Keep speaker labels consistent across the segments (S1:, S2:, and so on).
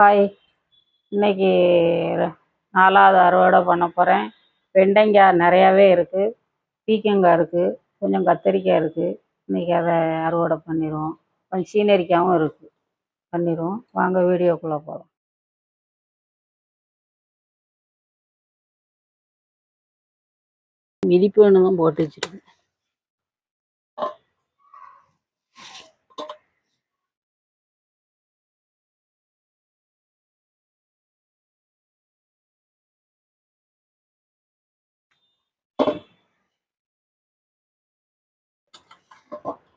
S1: Hi இன்னைக்கு நாலாவது அறுவடை பண்ண போகிறேன் வெண்டைக்காய் நிறையாவே இருக்குது பீக்கங்காய் இருக்குது கொஞ்சம் கத்திரிக்காய் இருக்குது இன்றைக்கி அதை அறுவடை பண்ணிடுவோம். கொஞ்சம் சீனரிக்காயும் இருக்குது பண்ணிடுவோம். வாங்க வீடியோக்குள்ளே போகலாம் மிதிப்பு தான் போட்டு வச்சுருக்கேன். Oh.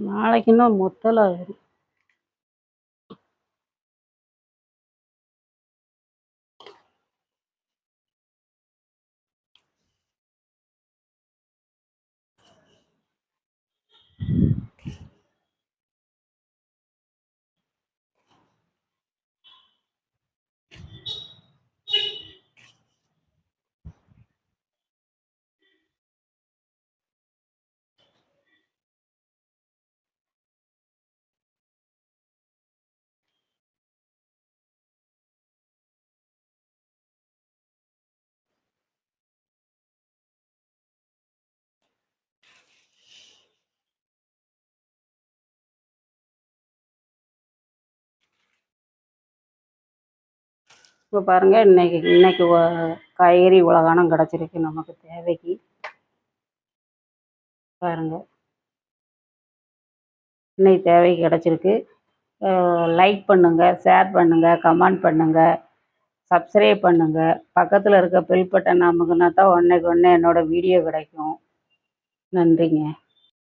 S1: நாளைக்கு இன்னும் மொத்தல வரும். இப்போ பாருங்கள் இன்னைக்கு இன்னைக்கு காய்கறி உலகானம் கிடச்சிருக்கு நமக்கு தேவைக்கு. பாருங்க. இன்னைக்கு தேவைக்கு கிடச்சிருக்கு. லைக் பண்ணுங்கள் ஷேர் பண்ணுங்கள் கமெண்ட் பண்ணுங்கள் சப்ஸ்கிரைப் பண்ணுங்கள் பக்கத்தில் இருக்க பெல் பட்டன் அமுக்குனா தான் ஒன்றைக்கு ஒன்று என்னோடய வீடியோ கிடைக்கும். நன்றிங்க.